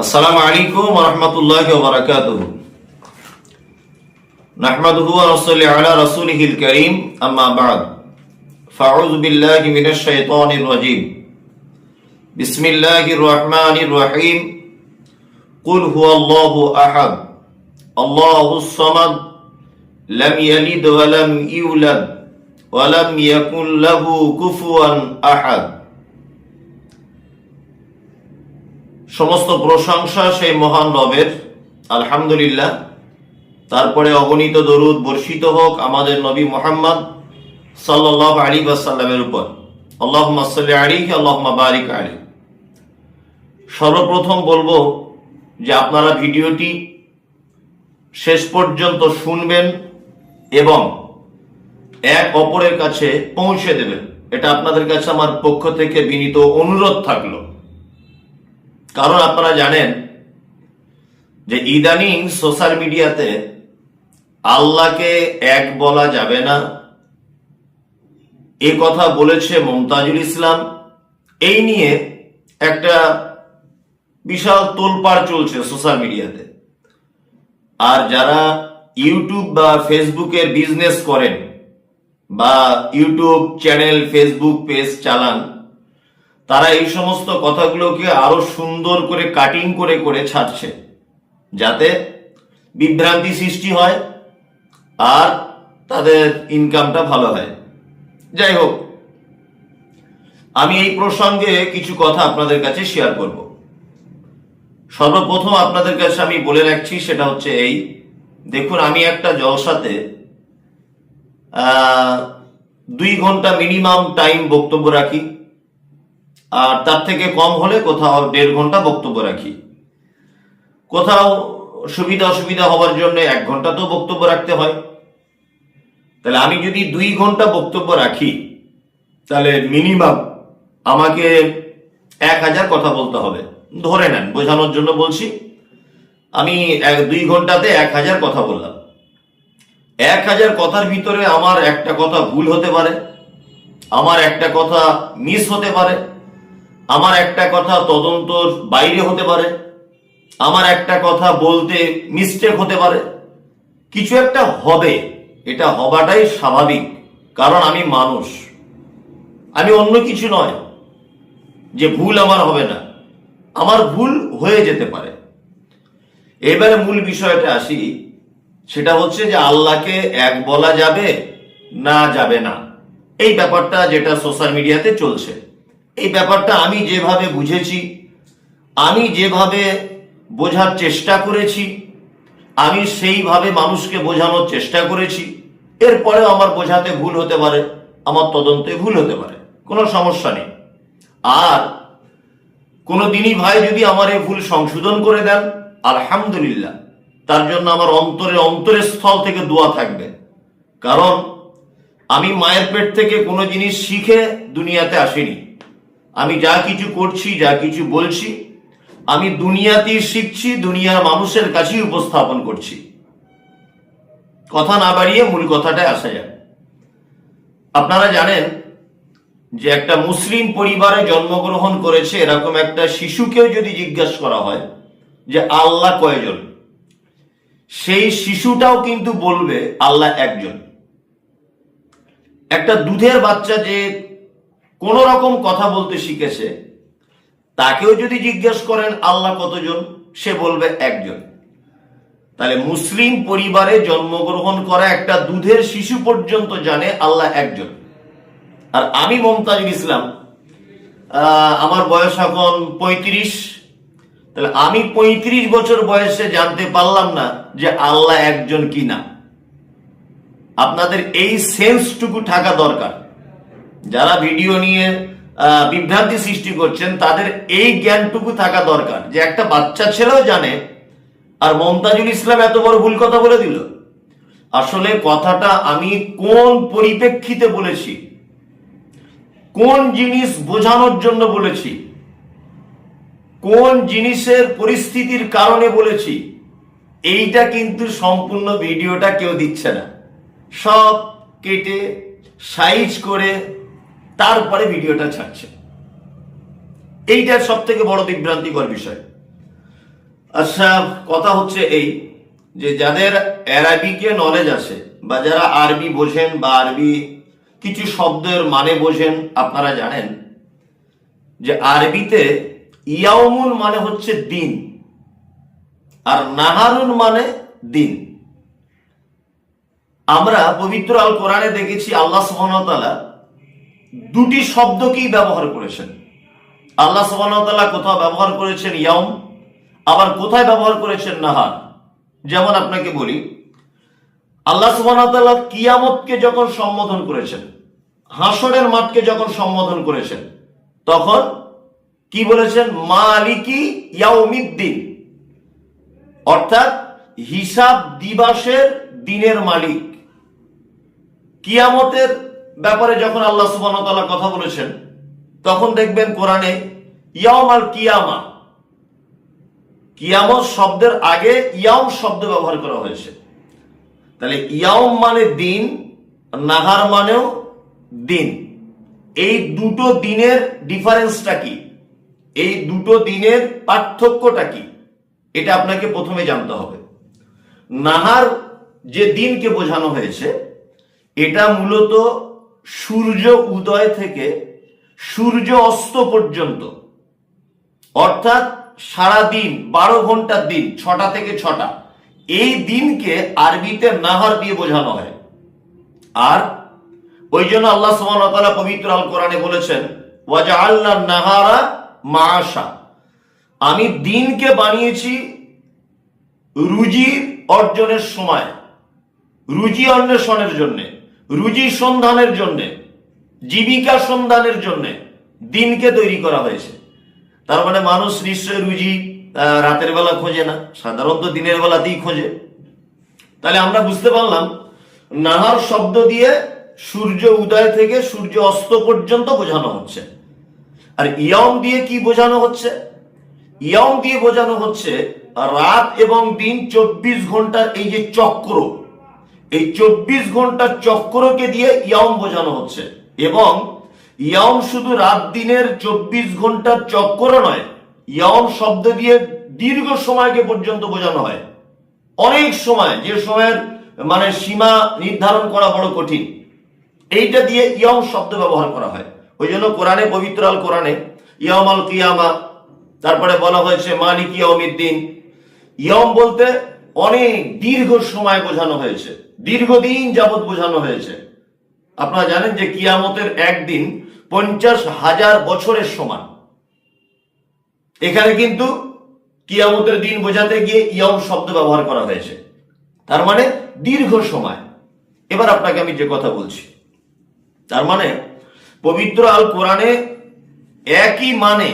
السلام عليكم ورحمة الله وبركاته. نحمده ونصلي على رسوله الكريم. أما بعد فأعوذ بالله من الشيطان الرجيم. بسم الله الرحمن الرحيم. قل هو الله أحد. الله الصمد. لم يلد ولم يولد ولم يكن له كفوا أحد. সমস্ত প্রশংসা সেই মহান রবের। আলহামদুলিল্লাহ। তারপরে অগণিত দরুদ বর্ষিত হোক আমাদের নবী মোহাম্মদ সাল্লাহ আলী বাসাল্লামের উপর। আল্লাহ সাল্লি আলী আল্লাহ বারিক আলী সর্বপ্রথম বলব যে আপনারা ভিডিওটি শেষ পর্যন্ত শুনবেন এবং এক অপরের কাছে পৌঁছে দেবেন। এটা আপনাদের কাছে আমার পক্ষ থেকে বিনীত অনুরোধ থাকল। কারণ আপনারা জানেন যে ইদানিং সোশ্যাল মিডিয়াতে আল্লাহকে এক বলা যাবে না। এ কথা বলেছে মমতাজুল ইসলাম। এই নিয়ে একটা বিশাল তোলপাড় চলছে সোশ্যাল মিডিয়াতে। আর যারা ইউটিউব বা ফেসবুকের বিজনেস করেন বা ইউটিউব চ্যানেল, ফেসবুক পেজ চালান তারা এই সমস্ত কথাগুলোকে আরও সুন্দর করে কাটিং করে করে ছাড়ছে, যাতে বিভ্রান্তি সৃষ্টি হয় আর তাদের ইনকামটা ভালো হয়। যাই হোক, আমি এই প্রসঙ্গে কিছু কথা আপনাদের কাছে শেয়ার করব। সর্বপ্রথম আপনাদের কাছে আমি বলে রাখছি, সেটা হচ্ছে এই, দেখুন, আমি একটা জলসাতে দুই ঘণ্টা মিনিমাম টাইম বক্তব্য রাখি। আর তার থেকে কম হলে কোথাও দেড় ঘণ্টা বক্তব্য রাখি। কোথাও সুবিধা অসুবিধা হওয়ার জন্য এক ঘণ্টা তো বক্তব্য রাখতে হয়। তাহলে আমি যদি দুই ঘণ্টা বক্তব্য রাখি, তাহলে মিনিমাম আমাকে এক হাজার কথা বলতে হবে। ধরে নেন, বোঝানোর জন্য বলছি, আমি এক, দুই ঘন্টাতে এক হাজার কথা বললাম। এক হাজার কথার ভিতরে আমার একটা কথা ভুল হতে পারে, আমার একটা কথা মিস হতে পারে আমার একটা কথা তদন্তর বাইরে হতে পারে। আমার একটা কথা বলতে মিস্টেক হতে পারে। কিছু একটা হবে। এটা হবাটাই স্বাভাবিক, কারণ আমি মানুষ। আমি অন্য কিছু নয় যে ভুল আমার হবে না। আমার ভুল হয়ে যেতে পারে। এবারে মূল বিষয়টা আসি। সেটা হচ্ছে যে আল্লাহকে এক বলা যাবে না যাবে না। এই ব্যাপারটা যেটা সোশ্যাল মিডিয়াতে চলছে। এই ব্যাপারটা আমি যেভাবে বুঝেছি, আমি যেভাবে বোঝার চেষ্টা করেছি, আমি সেইভাবে মানুষকে বোঝানোর চেষ্টা করেছি, এরপরেও আমার বোঝাতে ভুল হতে পারে, আমার তদন্তে ভুল হতে পারে, কোনো সমস্যা নেই। আর কোনো দিনই ভাই যদি আমার এই ভুল সংশোধন করে দেন, আলহামদুলিল্লাহ, তার জন্য আমার অন্তরে অন্তরের স্থল থেকে দোয়া থাকবে। কারণ আমি মায়ের পেট থেকে কোনো জিনিস শিখে দুনিয়াতে আসিনি। আমি যা কিছু করছি, যা কিছু বলছি, আমি দুনিয়াতেই শিখছি, দুনিয়ার মানুষের কাছেই উপস্থাপন করছি। কথা না বাড়িয়ে মূল কথাটায় আসা যায় আপনারা জানেন যে একটা মুসলিম পরিবারে জন্মগ্রহণ করেছে এরকম একটা শিশুকেও যদি জিজ্ঞাসা করা হয় যে আল্লাহ কয়জন, সেই শিশুটাও কিন্তু বলবে আল্লাহ একজন। একটা দুধের বাচ্চা যে কোন রকম কথা বলতে শিখেছে। তাকেও যদি জিজ্ঞেস করেন, আল্লাহ কতজন? সে বলবে একজন। তাহলে মুসলিম পরিবারে জন্মগ্রহণ করা একটা দুধের শিশু পর্যন্ত জানে আল্লাহ একজন। আর আমি মমতাজুল ইসলাম। আমার বয়স এখন পঁয়ত্রিশ। তাহলে আমি পঁয়ত্রিশ বছর বয়সে জানতে পারলাম না যে আল্লাহ একজন কি না আপনাদের এই সেন্সটুকু থাকা দরকার। যারা ভিডিও নিয়ে বিভ্রান্তি সৃষ্টি করছেন, তাদের এই জ্ঞানটুকু থাকা দরকার। যে একটা বাচ্চা ছেলেও জানে, আর মমতাজুল ইসলাম এত বড় ভুল কথা বলে দিল। আসলে কথাটা আমি কোন পরিপ্রেক্ষিতে বলেছি? কোন জিনিস বোঝানোর জন্য বলেছি? কোন জিনিসের পরিস্থিতির কারণে বলেছি? এইটা কিন্তু সম্পূর্ণ ভিডিওটা কেউ দিচ্ছে না। সব কেটে, সাইজ করে তারপরে ভিডিওটা ছাড়ছে। এইটা সব থেকে বড় বিভ্রান্তিকর বিষয়। আচ্ছা কথা হচ্ছে এই যে যাদের অ্যারাবিকে নলেজ আছে বা যারা আরবি বোঝেন বা আরবি কিছু শব্দের মানে বোঝেন, আপনারা জানেন যে আরবিতে ইয়াউমুন মানে হচ্ছে দিন আর নাহারুন মানে দিন। আমরা পবিত্র আল কোরআনে দেখেছি আল্লাহ সুবহানাহু দুটি শব্দকেই ব্যবহার করেছেন। আল্লাহ সুবহানাহু কোথাও ব্যবহার করেছেন ইয়াউম, আবার কোথায় ব্যবহার করেছেন নাহার। যেমন আপনাকে বলি, আল্লাহ সুবহানাহু কিয়ামতকে যখন সম্বোধন করেছেন, হাসরের মাঠকে যখন সম্বোধন করেছেন, তখন কি বলেছেন? মালিকি ইয়াউমিদ্দিন। অর্থাৎ হিসাব দিবাসের দিনের মালিক। কিয়ামতের ব্যাপারে যখন আল্লাহ সুবহানাহু তাআলা কথা বলেছেন, তখন দেখবেন কোরআনে ইয়াম আল কিয়ামা, কিয়ামত শব্দের আগে ইয়াম শব্দ ব্যবহার করা হয়েছে। তাহলে ইয়াম মানে দিন, নাহার মানেও দিন। এই দুটো দিনের ডিফারেন্সটা কি? এই দুটো দিনের পার্থক্যটা কি? এটা আপনাকে প্রথমে জানতে হবে। নাহার যে দিনকে বোঝানো হয়েছে, এটা মূলত সূর্য উদয় থেকে সূর্য অস্ত পর্যন্ত। অর্থাৎ সারা দিন, বারো ঘণ্টার দিন, ছটা থেকে ছটা। এই দিনকে আরবিতে নাহার দিয়ে বোঝানো হয়। আর ওই জন্য আল্লাহ সুবহানাহু পবিত্র আল কোরআনে বলেছেন, ওয়াজআলনা নাহারা মাআশা। আমি দিনকে বানিয়েছি রুজি অর্জনের সময়, রুজি অন্বেষণের জন্যে। রুজি সন্ধানের জন্যে, জীবিকা সন্ধানের জন্যে দিনকে তৈরি করা হয়েছে। তার মানে মানুষ নিশ্চয় রুজি রাতের বেলা খোঁজে না, সাধারণত দিনের বেলাতেই খোঁজে। তাহলে আমরা বুঝতে পারলাম, নাহার শব্দ দিয়ে সূর্য উদয় থেকে সূর্য অস্ত পর্যন্ত বোঝানো হচ্ছে। আর ইয়ম দিয়ে কি বোঝানো হচ্ছে? ইয়ম দিয়ে বোঝানো হচ্ছে রাত এবং দিন চব্বিশ ঘণ্টার এই যে চক্র এই চব্বিশ ঘণ্টার চক্রকে দিয়ে ইয়ম বোঝানো হচ্ছে। এবং ইয়ম শুধু রাত দিনের চব্বিশ ঘণ্টার চক্র নয়, ইয়ম শব্দ দিয়ে দীর্ঘ সময়কে পর্যন্ত বোঝানো হয়। অনেক সময়, যে সময়ের মানে সীমা নির্ধারণ করা বড় কঠিন, এইটা দিয়ে ইয়ম শব্দ ব্যবহার করা হয়। ওই জন্য কোরআনে, পবিত্র আল কোরআনে, ইয়ম আল কিয়ামা, তারপরে বলা হয়েছে মালিক ইয়মিদ্দিন ইয়ম বলতে অনেক দীর্ঘ সময় বোঝানো হয়েছে। দীর্ঘদিন যাবৎ বোঝানো হয়েছে। আপনারা জানেন যে কিয়ামতের একদিন পঞ্চাশ হাজার বছরের সমান। এখানে কিন্তু কিয়ামতের দিন বোঝাতে গিয়ে ইয়ম শব্দ ব্যবহার করা হয়েছে। তার মানে দীর্ঘ সময়। এবার আপনাকে আমি যে কথা বলছি, তার মানে পবিত্র আল কোরআনে একই মানে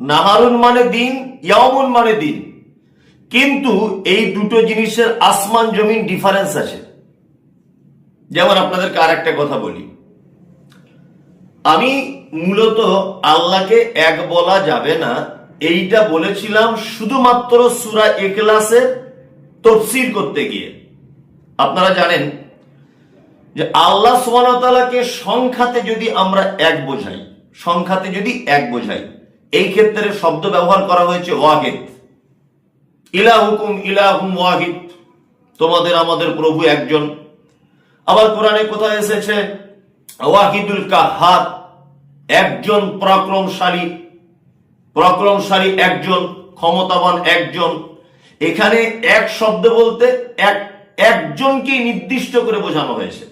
নাহারুন মানে দিন, ইয়ামুন মানে দিন। কিন্তু এই দুটো জিনিসের আসমান জমিন ডিফারেন্স আছে। যেমন আপনাদেরকে আর একটা কথা বলি। আমি মূলত আল্লাহকে এক বলা যাবে না, এইটা বলেছিলাম শুধুমাত্র সুরা এখলাসের তফসির করতে গিয়ে। আপনারা জানেন যে আল্লাহ সুবাহতালাকে সংখ্যাতে যদি আমরা এক বোঝাই, সংখ্যাতে যদি এক বোঝাই, এই ক্ষেত্রে শব্দ ব্যবহার করা হয়েছে ওয়াহিদ ইলাহুকুম ইলাহুম ওয়াহিদ। তোমাদের, আমাদের প্রভু একজন। আবার কোরআনে কোথায় এসেছে? ওয়াহিদুল কাহার, একজন পরাক্রমশালী। পরাক্রমশালী একজন, ক্ষমতাবান একজন। এখানে এক শব্দ বলতে এক একজনকে নির্দিষ্ট করে বোঝানো হয়েছে।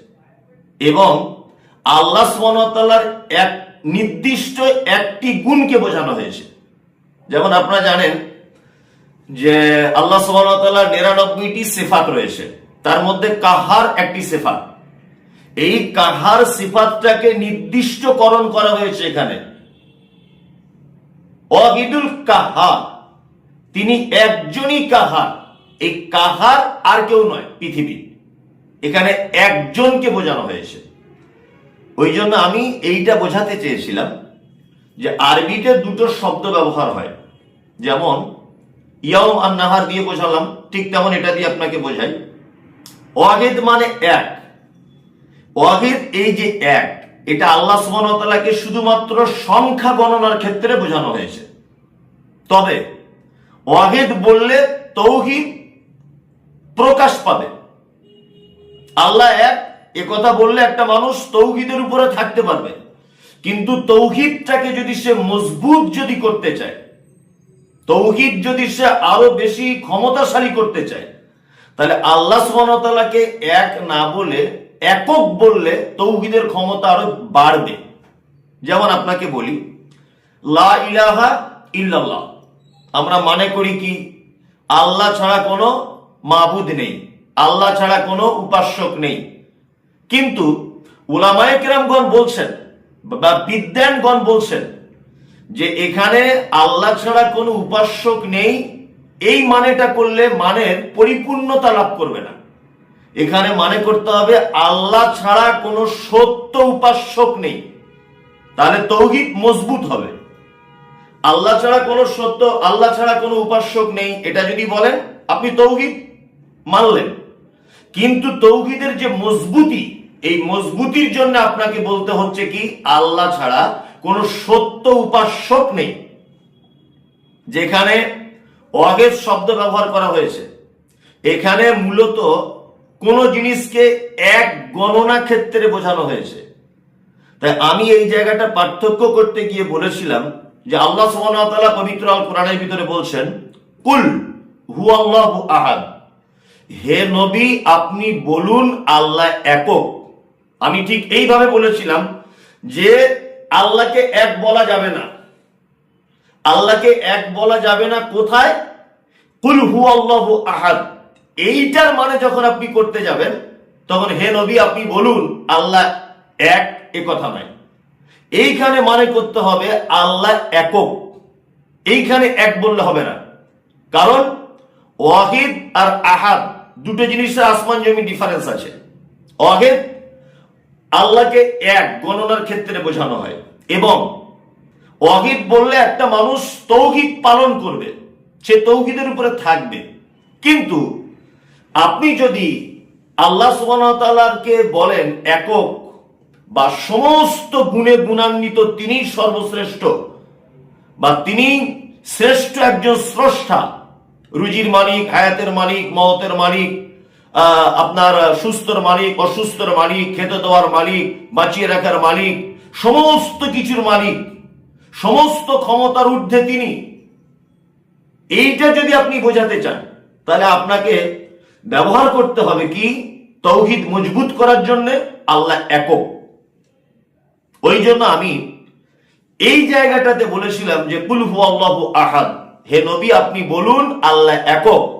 এবং আল্লাহ সুবহানাহু এক নির্দিষ্ট একটি গুণকে বোঝানো হয়েছে। যেমন আপনারা জানেন যে আল্লাহ সুবহানাহু নিরানব্বইটি সেফাত রয়েছে। তার মধ্যে কাহার একটি সেফাত। এই কাহার সিফাতটাকে নির্দিষ্টকরণ করা হয়েছে এখানে। অহিদুল কাহার। তিনি একজনই কাহার। এই কাহার আর কেউ নয়, পৃথিবী। এখানে একজনকে বোঝানো হয়েছে। ওই জন্য আমি এইটা বোঝাতে চেয়েছিলাম যে আরবিতে দুটো শব্দ ব্যবহার হয়। যেমন ইয়ম আর নাহার দিয়ে বোঝালাম, ঠিক তেমন এটা দিয়ে আপনাকে বোঝাই। ওয়াহিদ মানে এক। ওয়াহিদ এই যে এক, এটা আল্লাহ সুবহানাহু শুধুমাত্র সংখ্যা গণনার ক্ষেত্রে বোঝানো হয়েছে। তবে ওয়াহেদ বললে তৌহিদ প্রকাশ পাবে। আল্লাহ এক কথা বললে একটা মানুষ তৌহিদের উপরে থাকতে পারবে। কিন্তু তৌহিদটাকে যদি সে মজবুত যদি করতে চায় তৌহিদ যদি সে আরও বেশি ক্ষমতাশালী করতে চায়, তাহলে আল্লাহ সুবহানাহু এক না বলে, একক বললে তৌহিদের ক্ষমতা আরও বাড়বে। যেমন আপনাকে বলি, লা ইলাহা ইল্লাল্লাহ। আমরা মনে করি কি? আল্লাহ ছাড়া কোনো মাবুদ নেই, আল্লাহ ছাড়া কোনো উপাস্যক নেই। কিন্তু উলামায়ে কেরামগণ বলছেন বা বিদ্যানগণ বলছেন যে এখানে আল্লাহ ছাড়া কোনো উপাস্যক নেই, এই মানেটা করলে মানের পরিপূর্ণতা লাভ করবে না। এখানে মানে করতে হবে আল্লাহ ছাড়া কোনো সত্য উপাস্যক নেই। তাহলে তৌহিদ মজবুত হবে। আল্লাহ ছাড়া কোনো সত্য, আল্লাহ ছাড়া কোনো উপাস্যক নেই, এটা যদি বলেন, আপনি তৌহিদ মানলেন। কিন্তু তৌহিদের যে মজবুতি, এই মজবুতির জন্য আপনাকে বলতে হচ্ছে কি, আল্লাহ ছাড়া কোনো সত্য উপাস্যক নেই, যেখানে অগেজ শব্দ ব্যবহার করা হয়েছে। এখানে মূলত কোন জিনিসকে এক গণনা ক্ষেত্রে বোঝানো হয়েছে। তাই আমি এই জায়গাটা পার্থক্য করতে গিয়ে বলেছিলাম যে আল্লাহ সুবহানাহু পবিত্র আল কোরআনের ভিতরে বলছেন, কুল হু আল্লাহু আহাদ। হে নবী, আপনি বলুন আল্লাহ একক। আমি ঠিক এইভাবে বলেছিলাম যে আল্লাহকে এক বলা যাবে না। আল্লাহকে এক বলা যাবে না কোথায়? কুল হু আল্লাহু আহাদ। এইটার মানে যখন আপনি করতে যাবেন, তখন হে নবী, আপনি বলুন, আল্লাহ এক, এ কথা নয় এইখানে মানে করতে হবে আল্লাহ একক। এইখানে এক বললে হবে না। কারণ ওয়াহিদ আর আহাদ, দুটো জিনিসের আসমান জমি ডিফারেন্স আছে। ওয়াহিদ আল্লাহকে এক গণনার ক্ষেত্রে বোঝানো হয়। এবং ওয়াহিদ বললে একটা মানুষ তৌহিদ পালন করবে, সে তৌহিদের উপরে থাকবে। কিন্তু আপনি যদি আল্লাহ সুবাহকে বলেন একক বা সমস্ত গুণে গুণান্বিত তিনি সর্বশ্রেষ্ঠ বা তিনি শ্রেষ্ঠ একজন স্রষ্টা, রুজির মালিক, হায়াতের মালিক, মহতের মালিক আপনার সুস্থর মালিক, অসুস্থর মালিক, খেতে দেওয়ার মালিক, বাঁচিয়ে রাখার মালিক, সমস্ত কিছুর মালিক, সমস্ত ক্ষমতার ঊর্ধ্বে তিনি। এইটা যদি আপনি বোঝাতে চান, তাহলে আপনাকে ব্যবহার করতে হবে কি? তৌহিদ মজবুত করার জন্য আল্লাহ একক। ওই জন্য আমি এই জায়গাটাতে বলেছিলাম যে, কুল হু আল্লাহু আহাদ। হে নবী, আপনি বলুন, আল্লাহ একক।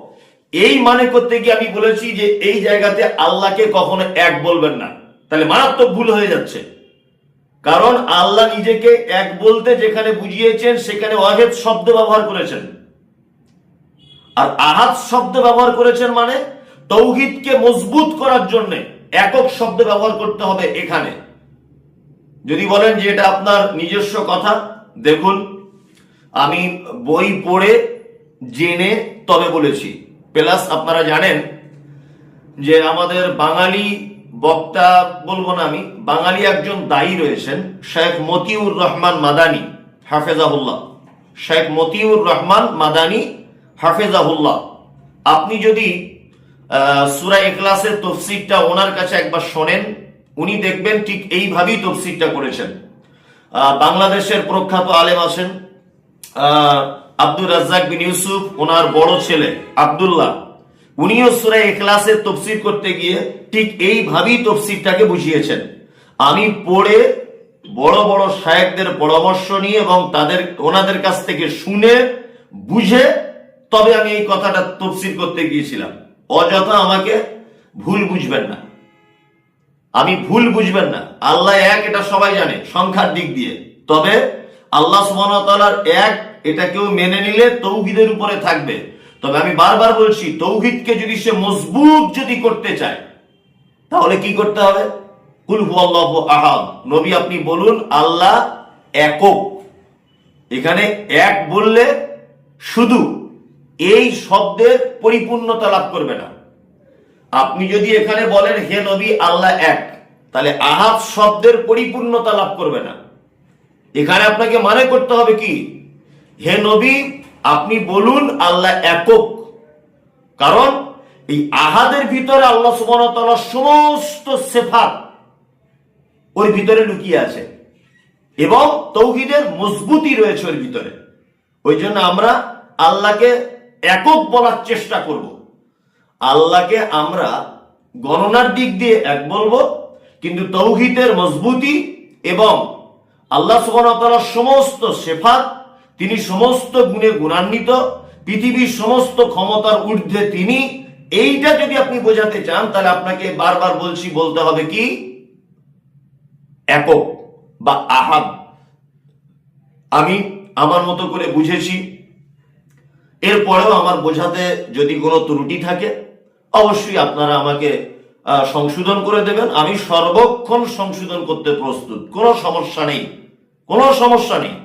এই মানে করতে গিয়ে আমি বলেছি যে এই জায়গাতে আল্লাহকে কখনো এক বলবেন না। তাহলে মারাত্মক ভুল হয়ে যাচ্ছে। কারণ আল্লাহ নিজেকে এক বলতে যেখানে বুঝিয়েছেন, সেখানে অহেদ শব্দ ব্যবহার করেছেন। আর আহাত শব্দ ব্যবহার করেছেন মানে তৌহিদকে মজবুত করার জন্য একক শব্দ ব্যবহার করতে হবে এখানে। যদি বলেন যে এটা আপনার নিজস্ব কথা, দেখুন, আমি বই পড়ে জেনে তবে বলেছি। প্লাস আপনারা জানেন যে আমাদের বাঙালি বক্তা বলব না আমি, বাঙালি একজন দায়ী রয়েছেন, শেখ মতিউর রহমান মাদানি, হাফেজাহুল্লাহ। শেখ মতিউর রহমান মাদানি, হাফেজাহুল্লাহ। আপনি যদি সূরা এখলাসের তফসিরটা ওনার কাছে একবার শোনেন, উনি দেখবেন ঠিক এইভাবেই তফসিরটা করেছেন। বাংলাদেশের প্রখ্যাত আলেম আছেন আব্দুর রাজ্জাক বিন ইউসুফ, ওনার বড় ছেলে আব্দুল্লাহ। উনিও সূরা এখলাসের তফসির করতে গিয়ে ঠিক এইভাবেই তফসিরটাকে বুঝিয়েছেন। আমি পড়ে বড় বড় শায়েকদের পরামর্শ নিয়ে এবং তাদের, ওনাদের কাছ থেকে শুনে, বুঝে তবে আমি এই কথাটা তফসির করতে গিয়েছিলাম। অযথা আমাকে ভুল বুঝবেন না। আমি ভুল বুঝবেন না। আল্লাহ এক, এটা সবাই জানে, সংখ্যার দিক দিয়ে। তবে আল্লাহ ওয়া এক এটা কেউ মেনে নিলে তৌহিদের উপরে থাকবে। তবে আমি বারবার বলছি, তৌহিদকে যদি সে মজবুত যদি করতে চায়, তাহলে কি করতে হবে? আহাদ। নবী আপনি বলুন, আল্লাহ একক। এখানে এক বললে শুধু এই শব্দের পরিপূর্ণতা লাভ করবে না। আপনি যদি এখানে বলেন, হে নবী, আল্লাহ এক, তাহলে আহাত শব্দের পরিপূর্ণতা লাভ করবে না। এখানে আপনাকে মানে করতে হবে কি? হে নবী, আপনি বলুন আল্লাহ একক। কারণ এই আহাদের ভিতরে আল্লাহ সুবহানাহু সমস্ত সেফাত ওর ভিতরে লুকিয়ে আছে। এবং তৌহিদের মজবুতি রয়েছে ওর ভিতরে। ওই জন্য আমরা আল্লাহকে একক বলার চেষ্টা করব। আল্লাহকে আমরা গণনার দিক দিয়ে এক বলব, কিন্তু তৌহিদের মজবুতি এবং আল্লাহ সুবহানাহু সমস্ত সেফাত তিনি সমস্ত গুণে গুণান্বিত, পৃথিবীর সমস্ত ক্ষমতার ঊর্ধ্বে তিনি। এইটা যদি আপনি বোঝাতে চান, তাহলে আপনাকে বারবার বলছি, বলতে হবে কি? একক বা আহাদ আমি আমার মতো করে বুঝেছি। এরপরেও আমার বোঝাতে যদি কোনো ত্রুটি থাকে, অবশ্যই আপনারা আমাকে সংশোধন করে দেবেন। আমি সর্বক্ষণ সংশোধন করতে প্রস্তুত। কোনো সমস্যা নেই। কোনো সমস্যা নেই।